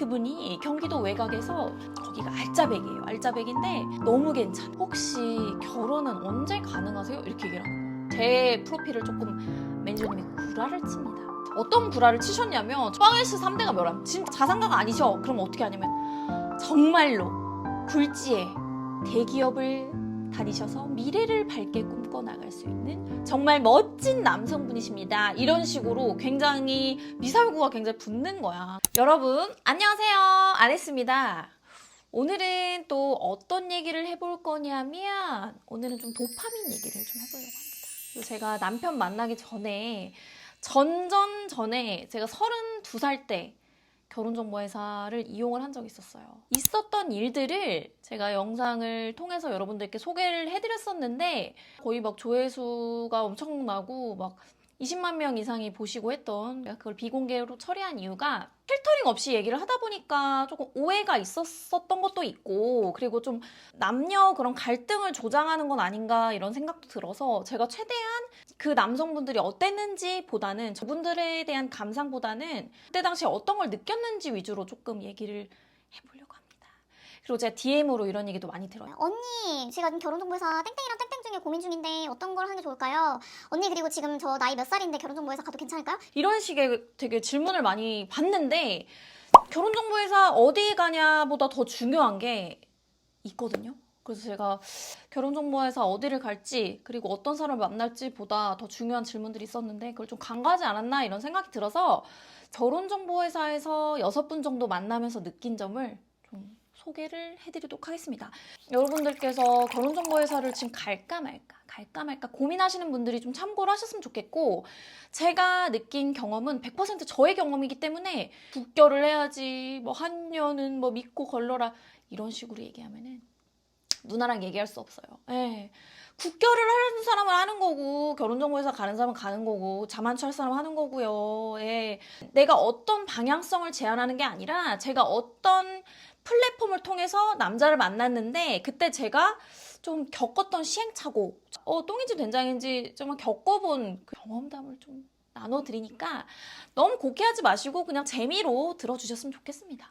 그분이 경기도 외곽에서 거기가 알짜배기예요. 알짜배기인데 너무 괜찮아. 혹시 결혼은 언제 가능하세요? 이렇게 얘기를 하는 거예요. 제 프로필을 조금 매니저님이 구라를 칩니다. 어떤 구라를 치셨냐면 빵에스 3대가 뭐람? 진짜 자산가가 아니셔. 그럼 어떻게 하냐면 정말로 굴지에 대기업을 다니셔서 미래를 밝게 꿈꿔 나갈 수 있는 정말 멋진 남성분이십니다. 이런 식으로 굉장히 미사여구가 굉장히 붙는 거야. 여러분 안녕하세요. 아레스입니다. 오늘은 또 어떤 얘기를 해볼 거냐면 오늘은 좀 도파민 얘기를 좀 해보려고 합니다. 제가 남편 만나기 전에 전전 전에 제가 32살 때 결혼정보회사를 이용을 한 적이 있었어요. 있었던 일들을 제가 영상을 통해서 여러분들께 소개를 해드렸었는데 거의 막 조회수가 엄청나고 막 20만 명 이상이 보시고 했던 그걸 비공개로 처리한 이유가 필터링 없이 얘기를 하다 보니까 조금 오해가 있었었던 것도 있고 그리고 좀 남녀 그런 갈등을 조장하는 건 아닌가 이런 생각도 들어서 제가 최대한 그 남성분들이 어땠는지 보다는 저분들에 대한 감상보다는 그때 당시에 어떤 걸 느꼈는지 위주로 조금 얘기를 해보려고. 그리고 제가 DM으로 이런 얘기도 많이 들어요. 언니, 제가 지금 결혼정보회사 땡땡이랑 땡땡 중에 고민 중인데 어떤 걸 하는 게 좋을까요? 언니 그리고 지금 저 나이 몇 살인데 결혼정보회사 가도 괜찮을까요? 이런 식의 되게 질문을 많이 받는데 결혼정보회사 어디 가냐보다 더 중요한 게 있거든요. 그래서 제가 결혼정보회사 어디를 갈지 그리고 어떤 사람을 만날지 보다 더 중요한 질문들이 있었는데 그걸 좀 간과하지 않았나 이런 생각이 들어서 결혼정보회사에서 여섯 분 정도 만나면서 느낀 점을 좀 소개를 해드리도록 하겠습니다. 여러분들께서 결혼정보회사를 지금 갈까 말까 갈까 말까 고민하시는 분들이 좀 참고를 하셨으면 좋겠고 제가 느낀 경험은 100% 저의 경험이기 때문에 국결을 해야지 뭐 한년은 뭐 믿고 걸러라 이런 식으로 얘기하면은 누나랑 얘기할 수 없어요. 예. 국결을 하는 사람은 하는 거고 결혼정보회사 가는 사람은 가는 거고 자만추 할 사람은 하는 거고요. 예. 내가 어떤 방향성을 제안하는 게 아니라 제가 어떤 플랫폼을 통해서 남자를 만났는데 그때 제가 좀 겪었던 시행착오, 어, 똥인지 된장인지 좀 겪어본 그 경험담을 좀 나눠드리니까 너무 곡해하지 마시고 그냥 재미로 들어주셨으면 좋겠습니다.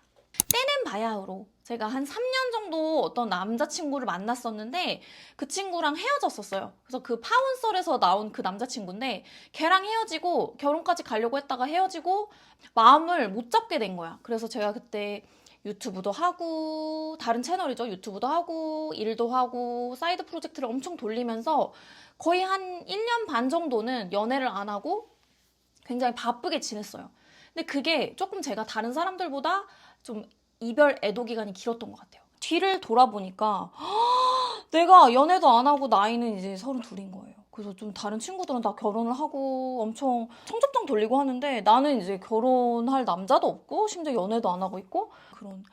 때는 바야흐로 제가 한 3년 정도 어떤 남자친구를 만났었는데 그 친구랑 헤어졌었어요. 그래서 그 파운썰에서 나온 그 남자친구인데 걔랑 헤어지고 결혼까지 가려고 했다가 헤어지고 마음을 못 잡게 된 거야. 그래서 제가 그때 유튜브도 하고 다른 채널이죠. 유튜브도 하고 일도 하고 사이드 프로젝트를 엄청 돌리면서 거의 한 1년 반 정도는 연애를 안 하고 굉장히 바쁘게 지냈어요. 근데 그게 조금 제가 다른 사람들보다 좀 이별 애도 기간이 길었던 것 같아요. 뒤를 돌아보니까 내가 연애도 안 하고 나이는 이제 서른 둘인 거예요. 그래서 좀 다른 친구들은 다 결혼을 하고 엄청 청첩장 돌리고 하는데 나는 이제 결혼할 남자도 없고 심지어 연애도 안 하고 있고 그런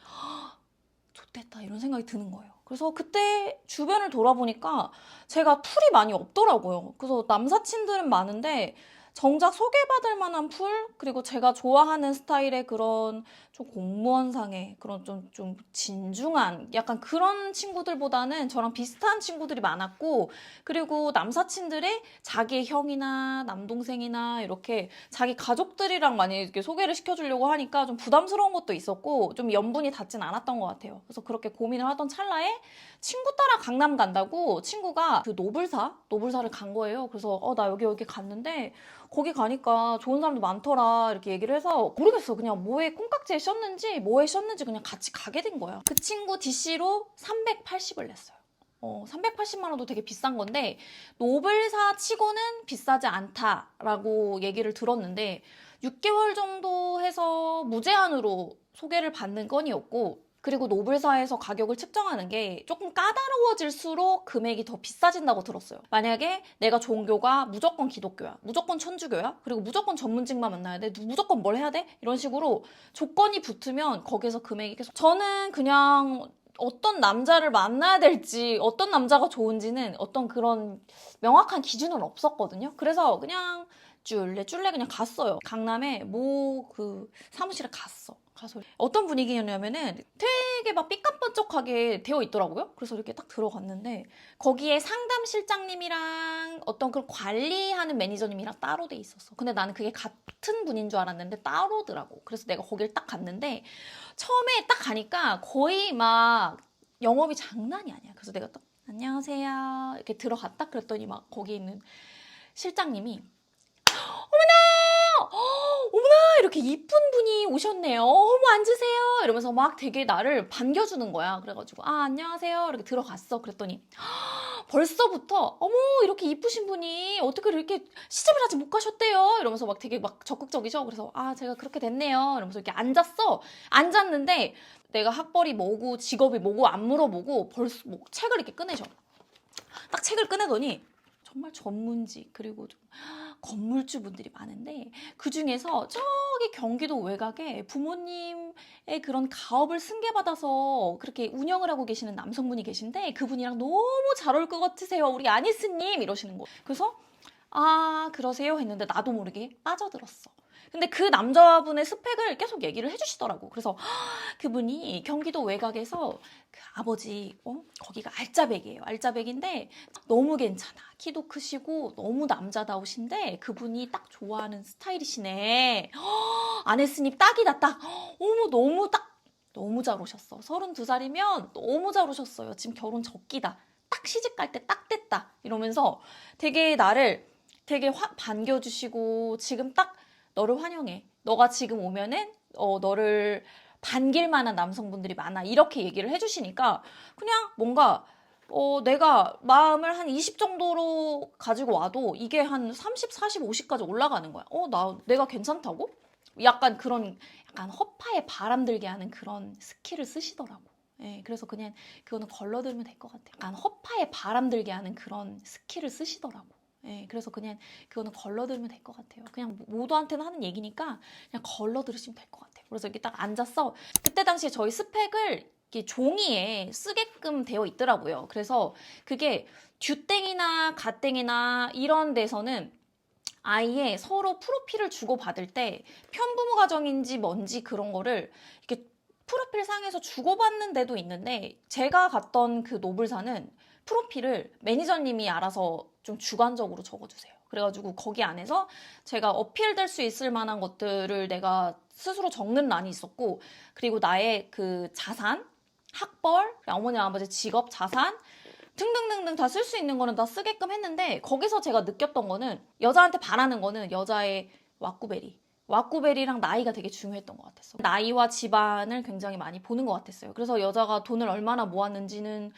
좋됐다 이런 생각이 드는 거예요. 그래서 그때 주변을 돌아보니까 제가 풀이 많이 없더라고요. 그래서 남사친들은 많은데 정작 소개받을 만한 풀 그리고 제가 좋아하는 스타일의 그런 좀 공무원상의 그런 좀 좀 진중한 약간 그런 친구들보다는 저랑 비슷한 친구들이 많았고 그리고 남사친들의 자기의 형이나 남동생이나 이렇게 자기 가족들이랑 많이 이렇게 소개를 시켜주려고 하니까 좀 부담스러운 것도 있었고 좀 연분이 닿진 않았던 것 같아요. 그래서 그렇게 고민을 하던 찰나에 친구 따라 강남 간다고 친구가 그 노블사 노블사를 간 거예요. 그래서 어 나 여기 여기 갔는데 거기 가니까 좋은 사람도 많더라 이렇게 얘기를 해서 모르겠어. 그냥 뭐에 콩깍지에 씌었는지 뭐에 씌었는지 그냥 같이 가게 된 거야. 그 친구 DC로 380을 냈어요. 어, 380만 원도 되게 비싼 건데 노블사 치고는 비싸지 않다라고 얘기를 들었는데 6개월 정도 해서 무제한으로 소개를 받는 건이었고 그리고 노블사에서 가격을 측정하는 게 조금 까다로워질수록 금액이 더 비싸진다고 들었어요. 만약에 내가 종교가 무조건 기독교야, 무조건 천주교야, 그리고 무조건 전문직만 만나야 돼, 무조건 뭘 해야 돼? 이런 식으로 조건이 붙으면 거기서 금액이 계속. 저는 그냥 어떤 남자를 만나야 될지, 어떤 남자가 좋은지는 어떤 그런 명확한 기준은 없었거든요. 그래서 그냥 줄래 줄래 그냥 갔어요. 강남에 모그 사무실에 갔어. 가서 어떤 분위기였냐면은 되게 막 삐까뻔쩍하게 되어 있더라고요. 그래서 이렇게 딱 들어갔는데 거기에 상담 실장님이랑 어떤 그런 관리하는 매니저님이랑 따로 돼 있었어. 근데 나는 그게 같은 분인 줄 알았는데 따로더라고. 그래서 내가 거길 딱 갔는데 처음에 딱 가니까 거의 막 영업이 장난이 아니야. 그래서 내가 딱 안녕하세요 이렇게 들어갔다 그랬더니 막 거기 있는 실장님이 어머나 이렇게 이쁜 분이 오셨네요. 어머 앉으세요 이러면서 막 되게 나를 반겨주는 거야. 그래가지고 아 안녕하세요 이렇게 들어갔어. 그랬더니 벌써부터 어머 이렇게 이쁘신 분이 어떻게 이렇게 시집을 아직 못 가셨대요 이러면서 막 되게 막 적극적이죠. 그래서 아 제가 그렇게 됐네요 이러면서 이렇게 앉았어. 앉았는데 내가 학벌이 뭐고 직업이 뭐고 안 물어보고 벌써 뭐 책을 이렇게 꺼내죠. 딱 책을 꺼내더니 정말 전문직 그리고 좀 건물주 분들이 많은데 그 중에서 저기 경기도 외곽에 부모님의 그런 가업을 승계받아서 그렇게 운영을 하고 계시는 남성분이 계신데 그분이랑 너무 잘 어울 것 같으세요 우리 아니스님! 이러시는 거. 그래서 아 그러세요 했는데 나도 모르게 빠져들었어 근데 그 남자분의 스펙을 계속 얘기를 해주시더라고. 그래서 그분이 경기도 외곽에서 그 아버지 어? 거기가 알짜배기예요. 알짜배기인데 너무 괜찮아. 키도 크시고 너무 남자다우신데 그분이 딱 좋아하는 스타일이시네. 했으니 딱이다 딱. 허, 어머 너무 딱 너무 잘 오셨어. 32살이면 너무 잘 오셨어요. 지금 결혼 적기다. 딱 시집 갈 때 딱 됐다. 이러면서 되게 나를 되게 화, 반겨주시고 지금 딱 너를 환영해 너가 지금 오면은 어, 너를 반길 만한 남성분들이 많아 이렇게 얘기를 해주시니까 그냥 뭔가 어, 내가 마음을 한 20 정도로 가지고 와도 이게 한 30, 40, 50까지 올라가는 거야. 어, 나, 내가 괜찮다고? 약간 그런, 약간 허파에 바람 들게 하는 그런 스킬을 쓰시더라고. 예, 그래서 그냥 그거는 걸러들면 될 것 같아요. 약간 허파에 바람 들게 하는 그런 스킬을 쓰시더라고. 예, 그래서 그냥 그거는 걸러들면 될 것 같아요. 그냥 모두한테는 하는 얘기니까 그냥 걸러들으시면 될 것 같아요. 그래서 이렇게 딱 앉았어. 그때 당시에 저희 스펙을 이렇게 종이에 쓰게끔 되어 있더라고요. 그래서 그게 듀땡이나 가땡이나 이런 데서는 아예 서로 프로필을 주고받을 때 편부모 가정인지 뭔지 그런 거를 이렇게 프로필 상에서 주고받는 데도 있는데 제가 갔던 그 노블사는 프로필을 매니저님이 알아서 좀 주관적으로 적어주세요. 그래가지고 거기 안에서 제가 어필될 수 있을 만한 것들을 내가 스스로 적는 란이 있었고 그리고 나의 그 자산, 학벌, 어머니 아버지 직업, 자산 등등등등 다 쓸 수 있는 거는 다 쓰게끔 했는데 거기서 제가 느꼈던 거는 여자한테 바라는 거는 여자의 왁구베리 왁구베리랑 나이가 되게 중요했던 것 같았어 나이와 집안을 굉장히 많이 보는 것 같았어요 그래서 여자가 돈을 얼마나 모았는지는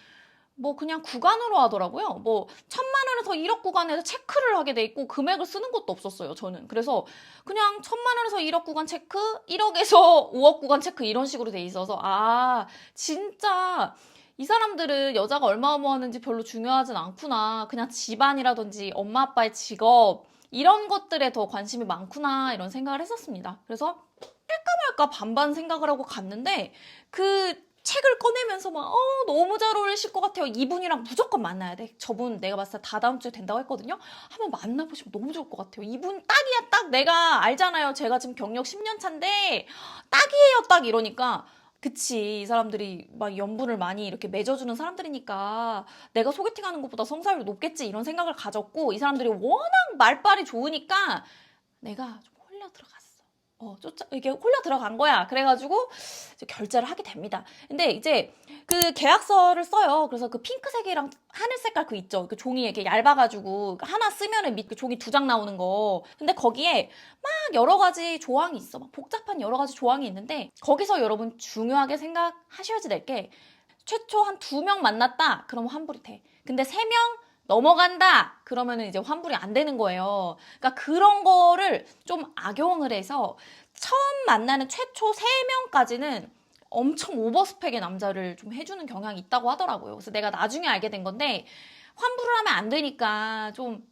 뭐 그냥 구간으로 하더라고요 뭐 천만 원에서 1억 구간에서 체크를 하게 돼 있고 금액을 쓰는 것도 없었어요 저는 그래서 그냥 천만 원에서 1억 구간 체크 1억에서 5억 구간 체크 이런 식으로 돼 있어서 아 진짜 이 사람들은 여자가 얼마 모았는지 별로 중요하진 않구나. 그냥 집안이라든지 엄마 아빠의 직업 이런 것들에 더 관심이 많구나 이런 생각을 했었습니다. 그래서 할까 말까 반반 생각을 하고 갔는데 그 책을 꺼내면서 막 어, 너무 잘 어울리실 것 같아요. 이분이랑 무조건 만나야 돼. 저분 내가 봤을 때 다 다음 주에 된다고 했거든요. 한번 만나보시면 너무 좋을 것 같아요. 이분 딱이야 딱 내가 알잖아요. 제가 지금 경력 10년 차인데 딱이에요 딱 이러니까 그치 이 사람들이 막 연분을 많이 이렇게 맺어주는 사람들이니까 내가 소개팅하는 것보다 성사율이 높겠지 이런 생각을 가졌고 이 사람들이 워낙 말빨이 좋으니까 내가 좀 홀려 들어갔 어. 어, 쫓아, 이게 홀려 들어간 거야. 그래가지고 이제 결제를 하게 됩니다. 근데 이제 그 계약서를 써요. 그래서 그 핑크색이랑 하늘 색깔 그 있죠. 그 종이 이렇게 얇아가지고 하나 쓰면은 밑 종이 두 장 나오는 거. 근데 거기에 막 여러 가지 조항이 있어. 막 복잡한 여러 가지 조항이 있는데 거기서 여러분 중요하게 생각하셔야지 될 게 최초 한 두 명 만났다. 그럼 환불이 돼. 근데 세 명 넘어간다. 그러면은 이제 환불이 안 되는 거예요. 그러니까 그런 거를 좀 악용을 해서 처음 만나는 최초 세명까지는 엄청 오버스펙의 남자를 좀 해주는 경향이 있다고 하더라고요. 그래서 내가 나중에 알게 된 건데 환불을 하면 안 되니까 좀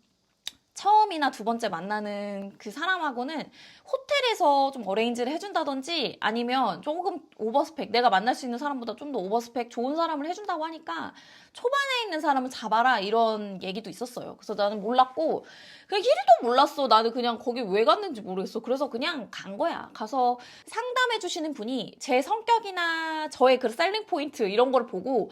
처음이나 두 번째 만나는 그 사람하고는 호텔에서 좀 어레인지를 해준다든지 아니면 조금 오버스펙 내가 만날 수 있는 사람보다 좀 더 오버스펙 좋은 사람을 해준다고 하니까 초반에 있는 사람을 잡아라 이런 얘기도 있었어요. 그래서 나는 몰랐고 그냥 1도 몰랐어. 나는 그냥 거기 왜 갔는지 모르겠어. 그래서 그냥 간 거야. 가서 상담해 주시는 분이 제 성격이나 저의 그 셀링 포인트 이런 거를 보고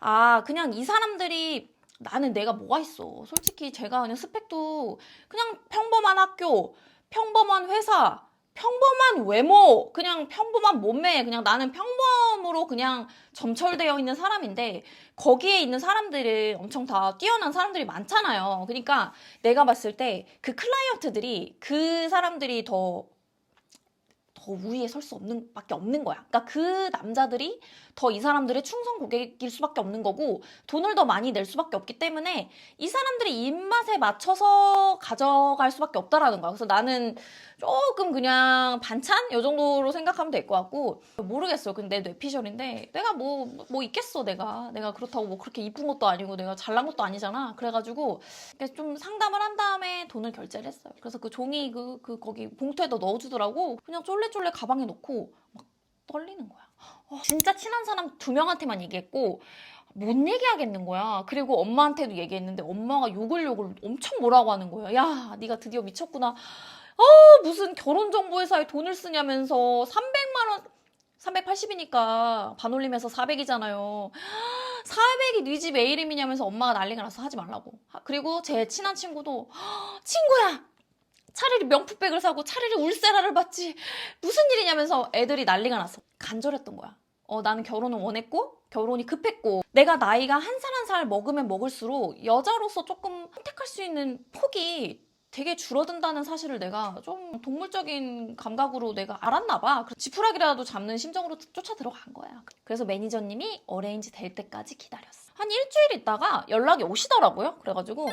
아 그냥 이 사람들이 나는 내가 뭐가 있어. 솔직히 제가 그냥 스펙도 그냥 평범한 학교, 평범한 회사, 평범한 외모, 그냥 평범한 몸매, 그냥 나는 평범으로 그냥 점철되어 있는 사람인데 거기에 있는 사람들은 엄청 다 뛰어난 사람들이 많잖아요. 그러니까 내가 봤을 때 그 클라이언트들이 그 사람들이 더 더 우위에 설 수 없는 밖에 없는 거야. 그러니까 그 남자들이 더 이 사람들의 충성 고객일 수밖에 없는 거고 돈을 더 많이 낼 수밖에 없기 때문에 이 사람들이 입맛에 맞춰서 가져갈 수밖에 없다라는 거야. 그래서 나는 조금 그냥 반찬 요 정도로 생각하면 될 것 같고 모르겠어요. 근데 내 뇌피셜인데 내가 뭐뭐 있겠어 내가 내가 그렇다고 뭐 그렇게 이쁜 것도 아니고 내가 잘난 것도 아니잖아. 그래가지고 좀 상담을 한 다음에 돈을 결제를 했어요. 그래서 그 종이 그, 그 거기 봉투에다 넣어주더라고. 그냥 쫄래쫄래 가방에 넣고 막 떨리는 거야. 어, 진짜 친한 사람 두 명한테만 얘기했고 못 얘기하겠는 거야. 그리고 엄마한테도 얘기했는데 엄마가 욕을 욕을 엄청 뭐라고 하는 거야. 야, 네가 드디어 미쳤구나. 어, 무슨 결혼 정보 회사에 돈을 쓰냐면서 300만 원 380이니까 반올림해서 400이잖아요. 400이 네 집 애 이름이냐면서 엄마가 난리가 나서 하지 말라고. 하- 그리고 제 친한 친구도 친구야. 차라리 명품백을 사고 차라리 울세라를 받지. 무슨 일이냐면서 애들이 난리가 났어. 간절했던 거야. 어, 나는 결혼을 원했고, 결혼이 급했고, 내가 나이가 한 살 한 살 먹으면 먹을수록 여자로서 조금 선택할 수 있는 폭이 되게 줄어든다는 사실을 내가 좀 동물적인 감각으로 내가 알았나 봐. 지푸라기라도 잡는 심정으로 쫓아 들어간 거야. 그래서 매니저님이 어레인지 될 때까지 기다렸어. 한 일주일 있다가 연락이 오시더라고요. 그래가지고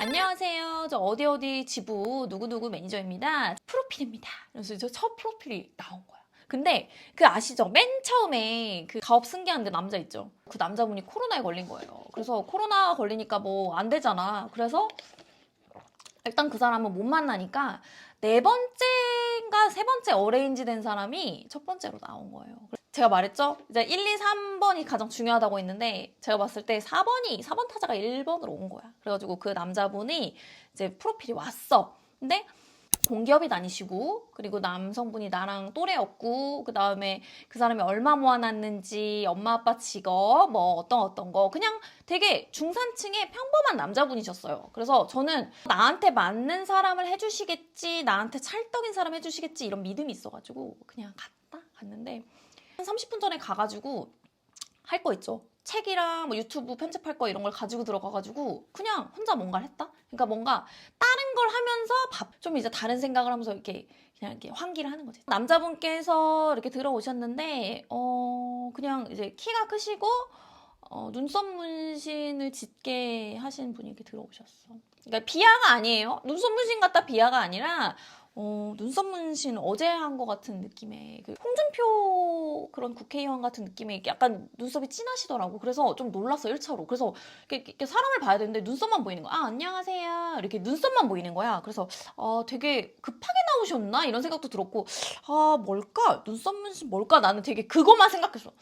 안녕하세요. 저 어디 어디 지부 누구누구 매니저입니다. 프로필입니다. 그래서 저 첫 프로필이 나온 거야. 근데 그 아시죠? 맨 처음에 그 가업 승계한 그 남자 있죠? 그 남자분이 코로나에 걸린 거예요. 그래서 코로나 걸리니까 뭐 안 되잖아. 그래서 일단 그 사람은 못 만나니까 네 번째인가 세 번째 어레인지 된 사람이 첫 번째로 나온 거예요. 제가 말했죠? 이제 1, 2, 3번이 가장 중요하다고 했는데 제가 봤을 때 4번이 4번 타자가 1번으로 온 거야. 그래가지고 그 남자분이 이제 프로필이 왔어. 근데 공기업이 다니시고 그리고 남성분이 나랑 또래였고 그 다음에 그 사람이 얼마 모아놨는지 엄마 아빠 직업 뭐 어떤 어떤 거 그냥 되게 중산층의 평범한 남자분이셨어요. 그래서 저는 나한테 맞는 사람을 해주시겠지 나한테 찰떡인 사람 해주시겠지 이런 믿음이 있어가지고 그냥 갔다 갔는데 한 30분 전에 가가지고 할 거 있죠. 책이랑 뭐 유튜브 편집할 거 이런 걸 가지고 들어가가지고 그냥 혼자 뭔가를 했다. 그러니까 뭔가 다른 걸 하면서 밥 좀 이제 다른 생각을 하면서 이렇게 그냥 이렇게 환기를 하는 거지. 남자분께서 이렇게 들어오셨는데 어 그냥 이제 키가 크시고 어, 눈썹 문신을 짙게 하신 분이 이렇게 들어오셨어. 그러니까 비하가 아니에요. 눈썹 문신 같다 비하가 아니라 어, 눈썹 문신 어제 한 것 같은 느낌의 그 홍준표 그런 국회의원 같은 느낌의 약간 눈썹이 진하시더라고. 그래서 좀 놀랐어 1차로. 그래서 이렇게, 사람을 봐야 되는데 눈썹만 보이는 거야. 아 안녕하세요. 이렇게 눈썹만 보이는 거야. 그래서 아 되게 급하게 나오셨나 이런 생각도 들었고 아 뭘까 눈썹 문신 뭘까 나는 되게 그것만 생각했어.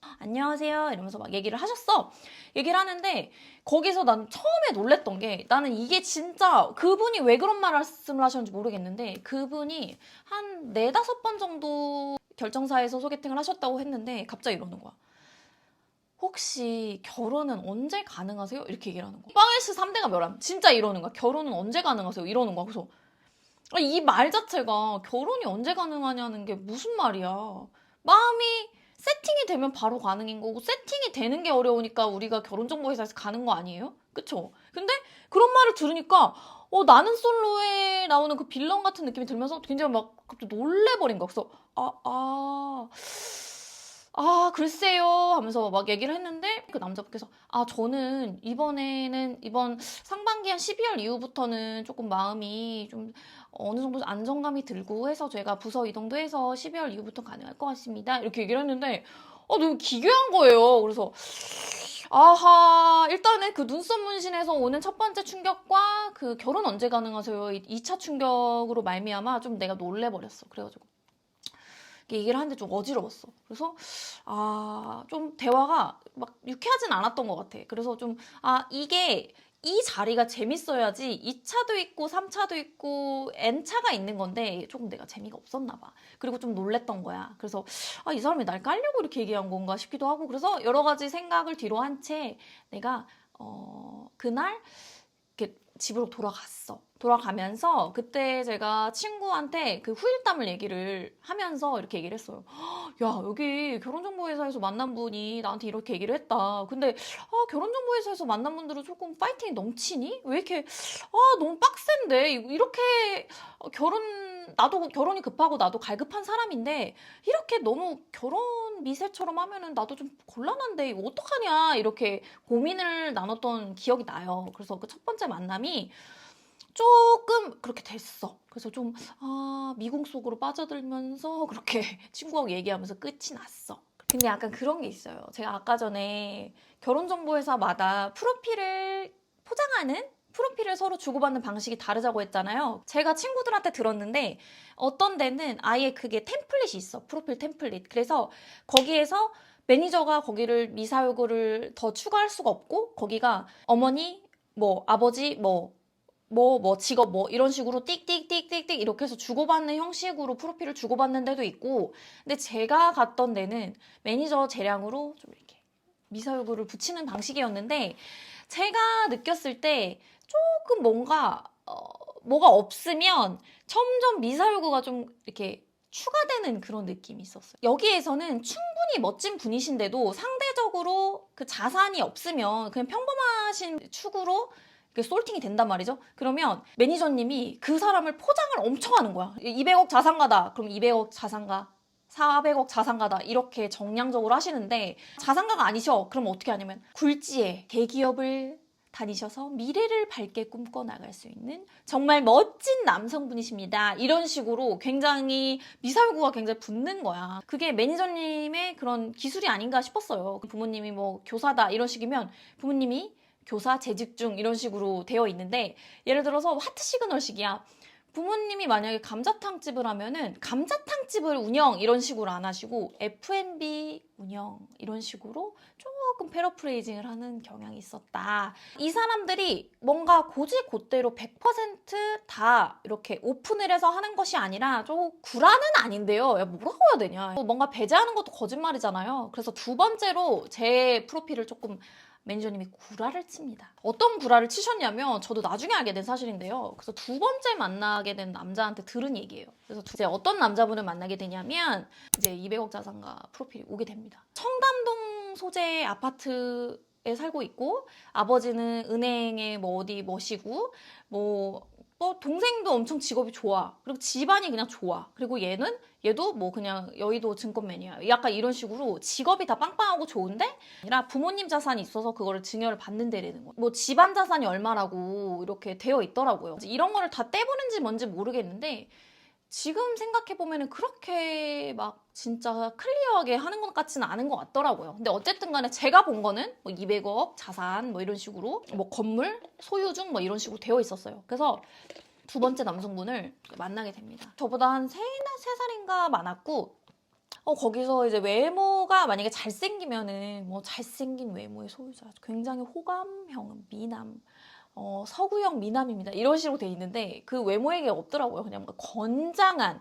안녕하세요 이러면서 막 얘기를 하셨어. 얘기를 하는데 거기서 난 처음에 놀랬던 게 나는 이게 진짜 그분이 왜 그런 말씀을 하셨는지 모르겠는데 그분이 한 네다섯 번 정도 결정사에서 소개팅을 하셨다고 했는데 갑자기 이러는 거야. 혹시 결혼은 언제 가능하세요? 이렇게 얘기를 하는 거야. 빵에스 3대가 멸함. 진짜 이러는 거야. 결혼은 언제 가능하세요? 이러는 거야. 그래서 이 말 자체가 결혼이 언제 가능하냐는 게 무슨 말이야. 마음이 세팅이 되면 바로 가능인 거고 세팅이 되는 게 어려우니까 우리가 결혼정보회사에서 가는 거 아니에요? 그쵸? 근데 그런 말을 들으니까 어 나는 솔로에 나오는 그 빌런 같은 느낌이 들면서 굉장히 막 갑자기 놀래버린 거야. 그래서 아 아. 아, 글쎄요 하면서 막 얘기를 했는데 그 남자분께서 아, 저는 이번에는 이번 상반기 한 12월 이후부터는 조금 마음이 좀 어느 정도 안정감이 들고 해서 제가 부서 이동도 해서 12월 이후부터 가능할 것 같습니다. 이렇게 얘기를 했는데 어, 너무 기괴한 거예요. 그래서 아하, 일단은 그 눈썹 문신에서 오는 첫 번째 충격과 그 결혼 언제 가능하세요? 2차 충격으로 말미암아 좀 내가 놀래버렸어. 그래가지고. 얘기를 하는데 좀 어지러웠어. 그래서, 아, 좀 대화가 막 유쾌하진 않았던 것 같아. 그래서 좀, 아, 이게 이 자리가 재밌어야지 2차도 있고 3차도 있고 N차가 있는 건데 조금 내가 재미가 없었나 봐. 그리고 좀 놀랬던 거야. 그래서 아, 이 사람이 날 깔려고 이렇게 얘기한 건가 싶기도 하고 그래서 여러 가지 생각을 뒤로 한 채 내가 어, 그날 이렇게 집으로 돌아갔어. 돌아가면서 그때 제가 친구한테 그 후일담을 얘기를 하면서 이렇게 얘기를 했어요. 야, 여기 결혼정보회사에서 만난 분이 나한테 이렇게 얘기를 했다. 근데 아, 결혼정보회사에서 만난 분들은 조금 파이팅이 넘치니? 왜 이렇게 아, 너무 빡센데 이렇게 어, 결혼 나도 결혼이 급하고 나도 갈급한 사람인데 이렇게 너무 결혼 미세처럼 하면은 나도 좀 곤란한데 이거 어떡하냐 이렇게 고민을 나눴던 기억이 나요. 그래서 그 첫 번째 만남이 조금 그렇게 됐어. 그래서 좀, 아, 미궁 속으로 빠져들면서 그렇게 친구하고 얘기하면서 끝이 났어. 근데 약간 그런 게 있어요. 제가 아까 전에 결혼정보회사마다 프로필을 포장하는 프로필을 서로 주고받는 방식이 다르자고 했잖아요. 제가 친구들한테 들었는데 어떤 데는 아예 그게 템플릿이 있어. 프로필 템플릿. 그래서 거기에서 매니저가 거기를 미사여구를 더 추가할 수가 없고 거기가 어머니, 뭐 아버지, 뭐 뭐, 뭐, 직업, 뭐, 이런 식으로 띡띡띡띡띡 이렇게 해서 주고받는 형식으로 프로필을 주고받는 데도 있고, 근데 제가 갔던 데는 매니저 재량으로 좀 이렇게 미사여구를 붙이는 방식이었는데, 제가 느꼈을 때 조금 뭔가, 어, 뭐가 없으면 점점 미사여구가 좀 이렇게 추가되는 그런 느낌이 있었어요. 여기에서는 충분히 멋진 분이신데도 상대적으로 그 자산이 없으면 그냥 평범하신 축으로 그 솔팅이 된단 말이죠. 그러면 매니저님이 그 사람을 포장을 엄청 하는 거야. 200억 자산가다. 그럼 200억 자산가. 400억 자산가다. 이렇게 정량적으로 하시는데 자산가가 아니셔. 그럼 어떻게 하냐면 굴지에 대기업을 다니셔서 미래를 밝게 꿈꿔 나갈 수 있는 정말 멋진 남성분이십니다. 이런 식으로 굉장히 미사여구가 굉장히 붙는 거야. 그게 매니저님의 그런 기술이 아닌가 싶었어요. 부모님이 뭐 교사다 이런 식이면 부모님이 교사 재직 중 이런 식으로 되어 있는데 예를 들어서 하트 시그널식이야. 부모님이 만약에 감자탕집을 하면은 감자탕집을 운영 이런 식으로 안 하시고 F&B 운영 이런 식으로 조금 패러프레이징을 하는 경향이 있었다. 이 사람들이 뭔가 고지곧대로 100%다 이렇게 오픈을 해서 하는 것이 아니라 좀 구라는 아닌데요. 야, 뭐라고 해야 되냐. 뭔가 배제하는 것도 거짓말이잖아요. 그래서 두 번째로 제 프로필을 조금 매니저님이 구라를 칩니다. 어떤 구라를 치셨냐면 저도 나중에 알게 된 사실인데요. 그래서 두 번째 만나게 된 남자한테 들은 얘기예요. 그래서 이제 어떤 남자분을 만나게 되냐면 이제 200억 자산가 프로필이 오게 됩니다. 청담동 소재 아파트 에 살고 있고 아버지는 은행에 뭐 어디 뭐시고 뭐 뭐 동생도 엄청 직업이 좋아. 그리고 집안이 그냥 좋아. 그리고 얘는 얘도 뭐 그냥 여의도 증권 매니아. 약간 이런 식으로 직업이 다 빵빵하고 좋은데 아니라 부모님 자산이 있어서 그거를 증여를 받는 데라는 거예요. 뭐 집안 자산이 얼마라고 이렇게 되어 있더라고요. 이런 거를 다 떼보는지 뭔지 모르겠는데 지금 생각해 보면은 그렇게 막 진짜 클리어하게 하는 것 같지는 않은 것 같더라고요. 근데 어쨌든 간에 제가 본 거는 뭐 200억 자산 뭐 이런 식으로 뭐 건물 소유 중 뭐 이런 식으로 되어 있었어요. 그래서 두 번째 남성분을 만나게 됩니다. 저보다 한 세나 세 살인가 많았고 어, 거기서 이제 외모가 만약에 잘생기면은 뭐 잘생긴 외모의 소유자, 굉장히 호감형 미남, 어, 서구형 미남입니다. 이런 식으로 돼 있는데 그 외모에게 없더라고요. 그냥 뭔가 건장한,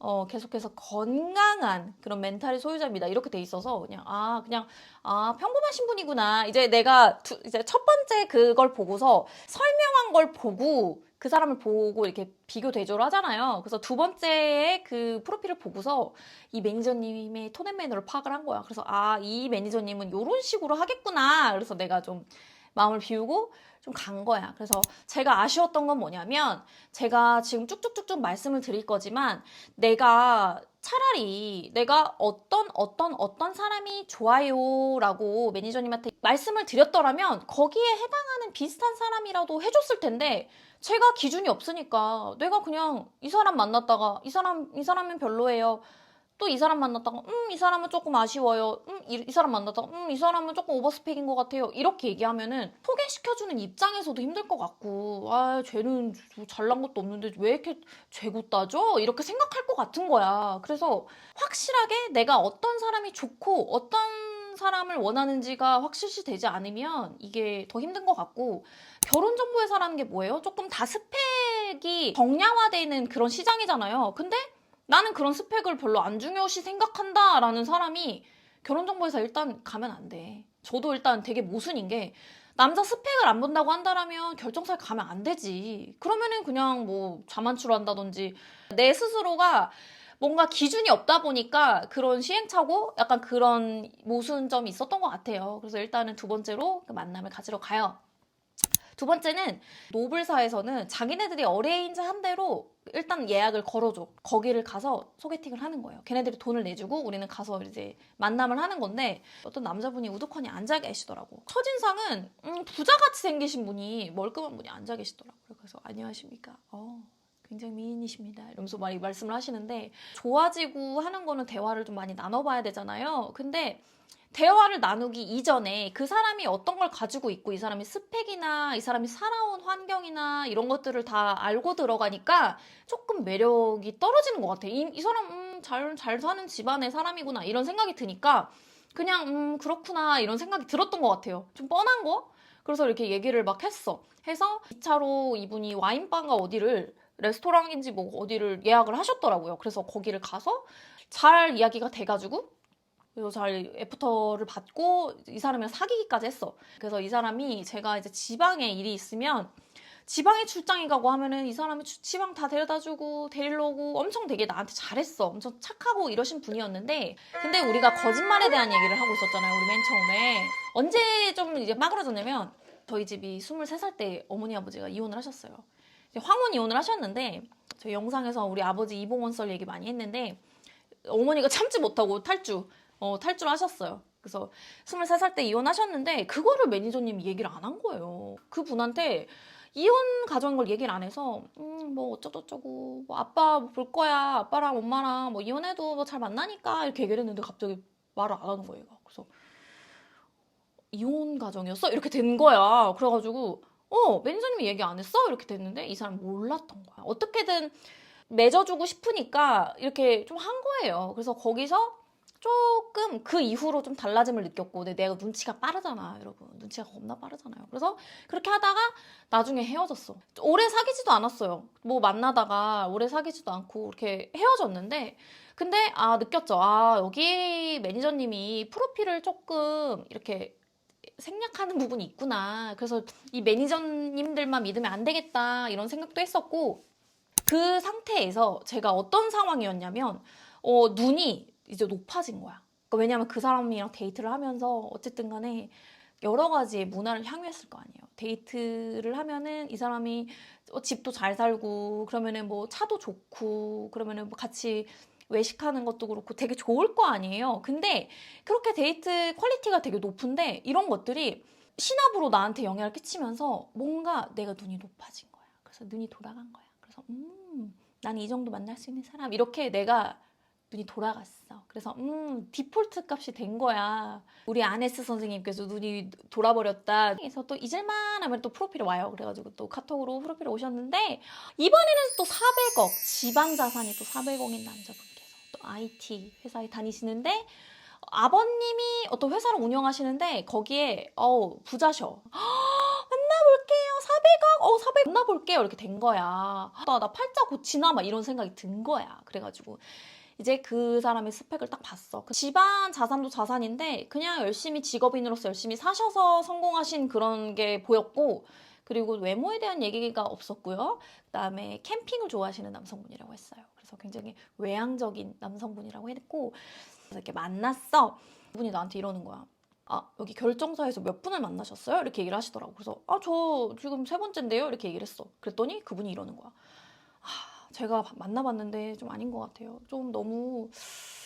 어, 계속해서 건강한 그런 멘탈의 소유자입니다. 이렇게 돼 있어서 그냥 아 그냥 아 평범하신 분이구나. 이제 내가 두, 이제 첫 번째 그걸 보고서 설명한 걸 보고 그 사람을 보고 이렇게 비교 대조를 하잖아요. 그래서 두 번째의 그 프로필을 보고서 이 매니저님의 톤앤 매너를 파악을 한 거야. 그래서 아 이 매니저님은 이런 식으로 하겠구나. 그래서 내가 좀 마음을 비우고 좀 간 거야. 그래서 제가 아쉬웠던 건 뭐냐면 제가 지금 쭉쭉쭉쭉 말씀을 드릴 거지만 내가 차라리 내가 어떤 어떤 어떤 사람이 좋아요 라고 매니저님한테 말씀을 드렸더라면 거기에 해당하는 비슷한 사람이라도 해줬을 텐데 제가 기준이 없으니까 내가 그냥 이 사람 만났다가 이 사람 이 사람은 별로예요. 또 이 사람 만났다가 음 이 사람은 조금 아쉬워요. 음이 사람 만났다가 음이 사람은 조금 오버스펙인 것 같아요. 이렇게 얘기하면은 소개시켜주는 입장에서도 힘들 것 같고 아 쟤는 저 잘난 것도 없는데 왜 이렇게 죄고 따져? 이렇게 생각할 것 같은 거야. 그래서 확실하게 내가 어떤 사람이 좋고 어떤 사람을 원하는지가 확실시 되지 않으면 이게 더 힘든 것 같고 결혼 정보회사라는 게 뭐예요? 조금 다 스펙이 정량화되는 그런 시장이잖아요. 근데 나는 그런 스펙을 별로 안 중요시 생각한다 라는 사람이 결혼정보회사 일단 가면 안 돼. 저도 일단 되게 모순인 게 남자 스펙을 안 본다고 한다라면 결정사에 가면 안 되지. 그러면은 그냥 뭐 자만추를 한다든지 내 스스로가 뭔가 기준이 없다 보니까 그런 시행착오? 약간 그런 모순점이 있었던 것 같아요. 그래서 일단은 두 번째로 그 만남을 가지러 가요. 두 번째는 노블사에서는 자기네들이 어레인지 한 대로 일단 예약을 걸어줘. 거기를 가서 소개팅을 하는 거예요. 걔네들이 돈을 내주고 우리는 가서 이제 만남을 하는 건데 어떤 남자분이 우두커니 앉아 계시더라고. 첫인상은 음, 부자같이 생기신 분이 멀끔한 분이 앉아 계시더라고요. 그래서 안녕하십니까. 어, 굉장히 미인이십니다. 이러면서 많이 말씀을 하시는데 좋아지고 하는 거는 대화를 좀 많이 나눠봐야 되잖아요. 근데 대화를 나누기 이전에 그 사람이 어떤 걸 가지고 있고 이 사람이 스펙이나 이 사람이 살아온 환경이나 이런 것들을 다 알고 들어가니까 조금 매력이 떨어지는 것 같아. 이, 이 사람 음, 잘, 잘 사는 집안의 사람이구나 이런 생각이 드니까 그냥 음, 그렇구나 이런 생각이 들었던 것 같아요. 좀 뻔한 거? 그래서 이렇게 얘기를 막 했어. 해서 2차로 이분이 와인바가 어디를 레스토랑인지 뭐 어디를 예약을 하셨더라고요. 그래서 거기를 가서 잘 이야기가 돼가지고 그래서 잘 애프터를 받고 이 사람이랑 사귀기까지 했어. 그래서 이 사람이 제가 이제 지방에 일이 있으면 지방에 출장이 가고 하면은 이 사람이 주- 지방 다 데려다주고 데리러 오고 엄청 되게 나한테 잘했어. 엄청 착하고 이러신 분이었는데 근데 우리가 거짓말에 대한 얘기를 하고 있었잖아요. 우리 맨 처음에. 언제 좀 이제 빠그러졌냐면 저희 집이 23살 때 어머니 아버지가 이혼을 하셨어요. 황혼 이혼을 하셨는데 저희 영상에서 우리 아버지 이봉원 썰 얘기 많이 했는데 어머니가 참지 못하고 탈주 어, 탈주를 하셨어요. 그래서 23살 때 이혼하셨는데 그거를 매니저님이 얘기를 안 한 거예요. 그 분한테 이혼 가져온 걸 얘기를 안 해서 음, 뭐 어쩌고저쩌고 뭐 아빠 볼 거야 아빠랑 엄마랑 뭐 이혼해도 뭐 잘 만나니까 이렇게 얘기를 했는데 갑자기 말을 안 하는 거예요. 그래서 이혼 가정이었어? 이렇게 된 거야. 그래가지고 어 매니저님이 얘기 안 했어? 이렇게 됐는데 이 사람 몰랐던 거야. 어떻게든 맺어주고 싶으니까 이렇게 좀 한 거예요. 그래서 거기서 조금 그 이후로 좀 달라짐을 느꼈고 근데 내가 눈치가 빠르잖아 여러분. 눈치가 겁나 빠르잖아요. 그래서 그렇게 하다가 나중에 헤어졌어. 오래 사귀지도 않았어요. 뭐 만나다가 오래 사귀지도 않고 이렇게 헤어졌는데 근데 아 느꼈죠. 아 여기 매니저님이 프로필을 조금 이렇게 생략하는 부분이 있구나. 그래서 이 매니저님들만 믿으면 안 되겠다 이런 생각도 했었고 그 상태에서 제가 어떤 상황이었냐면 어 눈이 이제 높아진 거야. 그러니까 왜냐면 그 사람이랑 데이트를 하면서 어쨌든 간에 여러 가지의 문화를 향유했을 거 아니에요. 데이트를 하면은 이 사람이 어, 집도 잘 살고 그러면은 뭐 차도 좋고 그러면은 뭐 같이 외식하는 것도 그렇고 되게 좋을 거 아니에요. 근데 그렇게 데이트 퀄리티가 되게 높은데 이런 것들이 신압으로 나한테 영향을 끼치면서 뭔가 내가 눈이 높아진 거야. 그래서 눈이 돌아간 거야. 그래서 음, 난이 정도 만날 수 있는 사람 이렇게 내가 눈이 돌아갔어. 그래서 음 디폴트 값이 된 거야. 우리 아네스 선생님께서 눈이 돌아버렸다. 그래서 또 잊을만 하면 또 프로필이 와요. 그래가지고 또 카톡으로 프로필이 오셨는데 이번에는 또 400억 지방 자산이 또 400억인 남자분께서 또 IT 회사에 다니시는데 아버님이 어떤 회사를 운영하시는데 거기에 어 부자셔. 만나볼게요. 400억? 어, 400 만나볼게요. 이렇게 된 거야. 나, 나 팔자 고치나? 막 이런 생각이 든 거야. 그래가지고 이제 그 사람의 스펙을 딱 봤어. 그 집안 자산도 자산인데 그냥 열심히 직업인으로서 열심히 사셔서 성공하신 그런 게 보였고 그리고 외모에 대한 얘기가 없었고요. 그다음에 캠핑을 좋아하시는 남성분이라고 했어요. 그래서 굉장히 외향적인 남성분이라고 했고 그래서 이렇게 만났어. 그분이 나한테 이러는 거야. 아, 여기 결정사에서 몇 분을 만나셨어요? 이렇게 얘기를 하시더라고. 그래서 아, 저 지금 세 번째인데요. 이렇게 얘기를 했어. 그랬더니 그분이 이러는 거야. 아, 제가 바- 만나봤는데 좀 아닌 것 같아요. 좀 너무 아,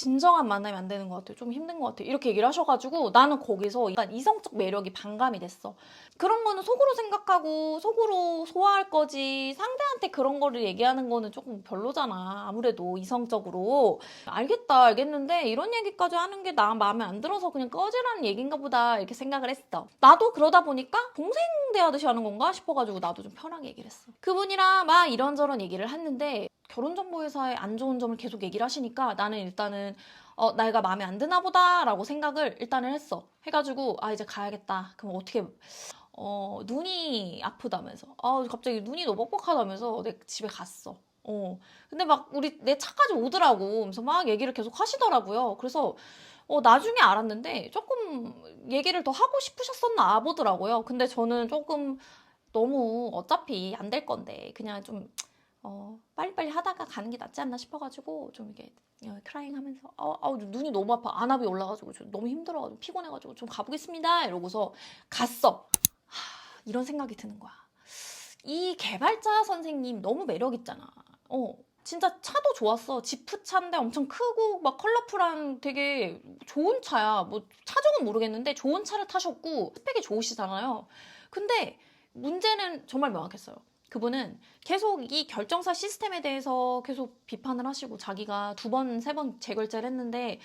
진정한 만남이 안 되는 것 같아요. 좀 힘든 것 같아요. 이렇게 얘기를 하셔가지고 나는 거기서 약간 이성적 매력이 반감이 됐어. 그런 거는 속으로 생각하고 속으로 소화할 거지 상대한테 그런 거를 얘기하는 거는 조금 별로잖아. 아무래도 이성적으로. 알겠다 알겠는데 이런 얘기까지 하는 게 나 마음에 안 들어서 그냥 꺼지라는 얘기인가 보다 이렇게 생각을 했어. 나도 그러다 보니까 동생 대하듯이 하는 건가 싶어가지고 나도 좀 편하게 얘기를 했어. 그분이랑 막 이런저런 얘기를 했는데 결혼정보회사의 안 좋은 점을 계속 얘기를 하시니까 나는 일단은 어, 나이가 마음에 안 드나 보다라고 생각을 일단은 했어. 해가지고 아 이제 가야겠다. 그럼 어떻게 어, 눈이 아프다면서 아 갑자기 눈이 너무 뻑뻑하다면서 내 집에 갔어. 어. 근데 막 우리 내 차까지 오더라고. 그래서 막 얘기를 계속 하시더라고요. 그래서 어, 나중에 알았는데 조금 얘기를 더 하고 싶으셨었나 보더라고요. 근데 저는 조금 너무 어차피 안 될 건데 그냥 좀 어, 빨리빨리 하다가 가는 게 낫지 않나 싶어가지고 좀 이렇게 어, 크라잉 하면서 아, 아, 눈이 너무 아파. 안압이 올라가지고 좀 너무 힘들어가지고 피곤해가지고 좀 가보겠습니다. 이러고서 갔어. 하, 이런 생각이 드는 거야. 이 개발자 선생님 너무 매력 있잖아. 어 진짜 차도 좋았어. 지프 차인데 엄청 크고 막 컬러풀한 되게 좋은 차야. 뭐 차종은 모르겠는데 좋은 차를 타셨고 스펙이 좋으시잖아요. 근데 문제는 정말 명확했어요 그분은 계속 이 결정사 시스템에 대해서 계속 비판을 하시고 자기가 두 번, 세 번 재결제를 했는데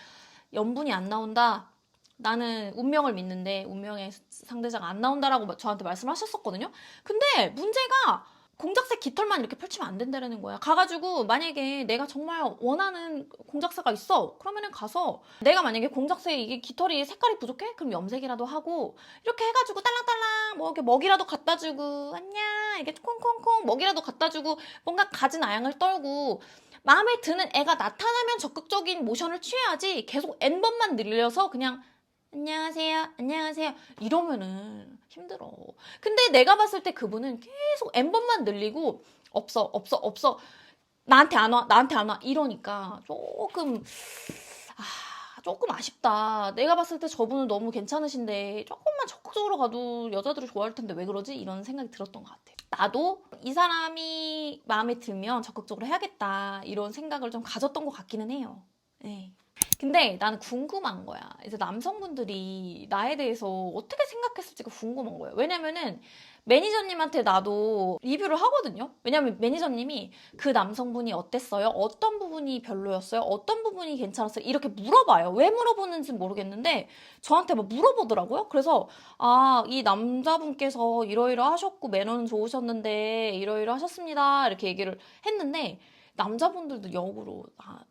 연분이 안 나온다. 나는 운명을 믿는데 운명의 상대자가 안 나온다라고 저한테 말씀하셨었거든요. 근데 문제가 공작새 깃털만 이렇게 펼치면 안 된다는 거야. 가가지고 만약에 내가 정말 원하는 공작새가 있어. 그러면은 가서 내가 만약에 공작새 이게 깃털이 색깔이 부족해? 그럼 염색이라도 하고 이렇게 해가지고 딸랑딸랑 뭐 이렇게 먹이라도 갖다 주고 안녕 이게 콩콩콩 먹이라도 갖다 주고 뭔가 가진 아양을 떨고 마음에 드는 애가 나타나면 적극적인 모션을 취해야지 계속 n번만 늘려서 그냥 안녕하세요 안녕하세요 이러면은 힘들어. 근데 내가 봤을 때 그분은 계속 n번만 늘리고 없어 없어 없어. 나한테 안 와 나한테 안 와. 이러니까 조금 아 조금 아쉽다. 내가 봤을 때 저분은 너무 괜찮으신데 조금만 적극적으로 가도 여자들이 좋아할 텐데 왜 그러지? 이런 생각이 들었던 것 같아. 나도 이 사람이 마음에 들면 적극적으로 해야겠다. 이런 생각을 좀 가졌던 것 같기는 해요. 네. 근데 나는 궁금한 거야. 이제 남성분들이 나에 대해서 어떻게 생각했을지가 궁금한 거예요. 왜냐면은 매니저님한테 나도 리뷰를 하거든요. 왜냐면 매니저님이 그 남성분이 어땠어요? 어떤 부분이 별로였어요? 어떤 부분이 괜찮았어요? 이렇게 물어봐요. 왜 물어보는지 모르겠는데 저한테 막 물어보더라고요. 그래서 아, 이 남자분께서 이러이러 하셨고 매너는 좋으셨는데 이러이러 하셨습니다. 이렇게 얘기를 했는데 남자분들도 역으로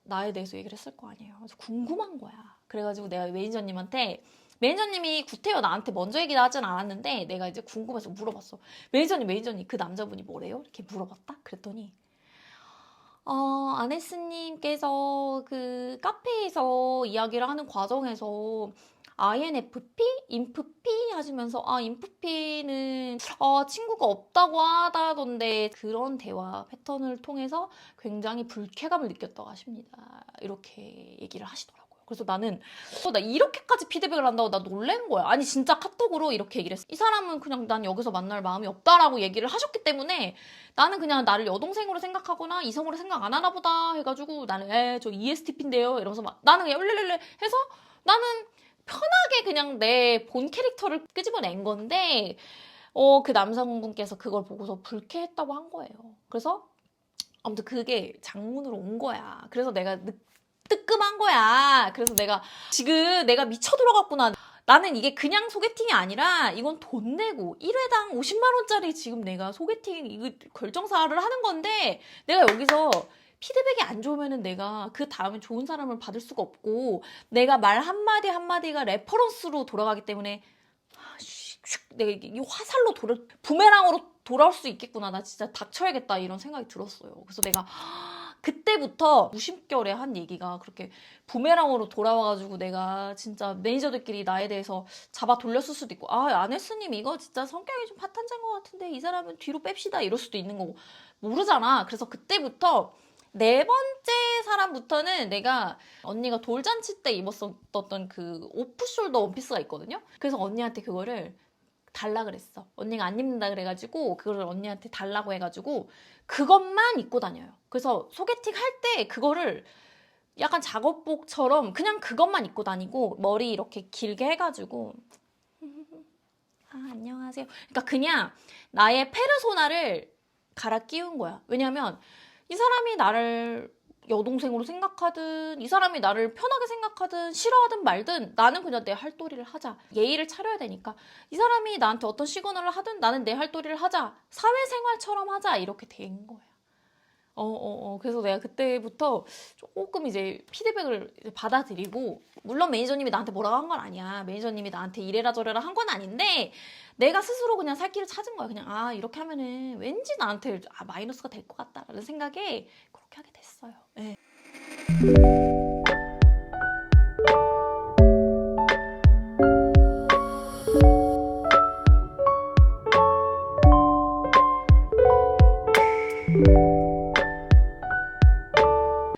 나, 에 대해서 얘기를 했을 거 아니에요. 그래서 궁금한 거야. 그래가지고 내가 매니저님한테 매니저님이 구태여 나한테 먼저 얘기를 하진 않았는데 내가 이제 궁금해서 물어봤어. 매니저님, 매니저님 그 남자분이 뭐래요? 이렇게 물어봤다. 그랬더니 어, 아네스님께서 그 카페에서 이야기를 하는 과정에서 INFP? 인프피? 하시면서 아 인프피는 어, 친구가 없다고 하다던데 그런 대화 패턴을 통해서 굉장히 불쾌감을 느꼈다고 하십니다. 이렇게 얘기를 하시더라고요. 그래서 나는 어, 나 이렇게까지 피드백을 한다고 나 놀란 거야. 아니 진짜 카톡으로 이렇게 얘기를 했어. 이 사람은 그냥 난 여기서 만날 마음이 없다라고 얘기를 하셨기 때문에 나는 그냥 나를 여동생으로 생각하거나 이성으로 생각 안 하나 보다 해가지고 나는 에저 ESTP인데요 이러면서 막 나는 그냥 을렐렐레 해서 나는 편하게 그냥 내 본 캐릭터를 끄집어낸 건데 어, 그 남성분께서 그걸 보고서 불쾌했다고 한 거예요. 그래서 아무튼 그게 장문으로 온 거야. 그래서 내가 느, 뜨끔한 거야. 그래서 내가 지금 내가 미쳐 들어갔구나. 나는 이게 그냥 소개팅이 아니라 이건 돈 내고 1회당 50만 원짜리 지금 내가 소개팅 이거 결정사를 하는 건데 내가 여기서 피드백이 안 좋으면은 내가 그 다음에 좋은 사람을 받을 수가 없고 내가 말 한마디 한마디가 레퍼런스로 돌아가기 때문에 아, 슉, 내가 이게 화살로 돌아 부메랑으로 돌아올 수 있겠구나. 나 진짜 닥쳐야겠다 이런 생각이 들었어요. 그래서 내가 그때부터 무심결에 한 얘기가 그렇게 부메랑으로 돌아와가지고 내가 진짜 매니저들끼리 나에 대해서 잡아 돌렸을 수도 있고 아 아네스님 이거 진짜 성격이 좀 파탄자인 것 같은데 이 사람은 뒤로 뺍시다 이럴 수도 있는 거고 모르잖아. 그래서 그때부터 네 번째 사람부터는 내가 언니가 돌잔치 때 입었었던 그 오프숄더 원피스가 있거든요. 그래서 언니한테 그거를 달라 그랬어. 언니가 안 입는다 그래가지고 그거를 언니한테 달라고 해가지고 그것만 입고 다녀요. 그래서 소개팅 할 때 그거를 약간 작업복처럼 그냥 그것만 입고 다니고 머리 이렇게 길게 해가지고 아 안녕하세요. 그러니까 그냥 나의 페르소나를 갈아 끼운 거야. 왜냐면 이 사람이 나를 여동생으로 생각하든 이 사람이 나를 편하게 생각하든 싫어하든 말든 나는 그냥 내 할 도리를 하자. 예의를 차려야 되니까 이 사람이 나한테 어떤 시그널을 하든 나는 내 할 도리를 하자. 사회생활처럼 하자. 이렇게 된 거야. 어, 어, 어. 그래서 내가 그때부터 조금 이제 피드백을 이제 받아들이고, 물론 매니저님이 나한테 뭐라고 한 건 아니야. 매니저님이 나한테 이래라 저래라 한 건 아닌데, 내가 스스로 그냥 살 길을 찾은 거야. 그냥, 아, 이렇게 하면은 왠지 나한테 아, 마이너스가 될 것 같다라는 생각에 그렇게 하게 됐어요. 예.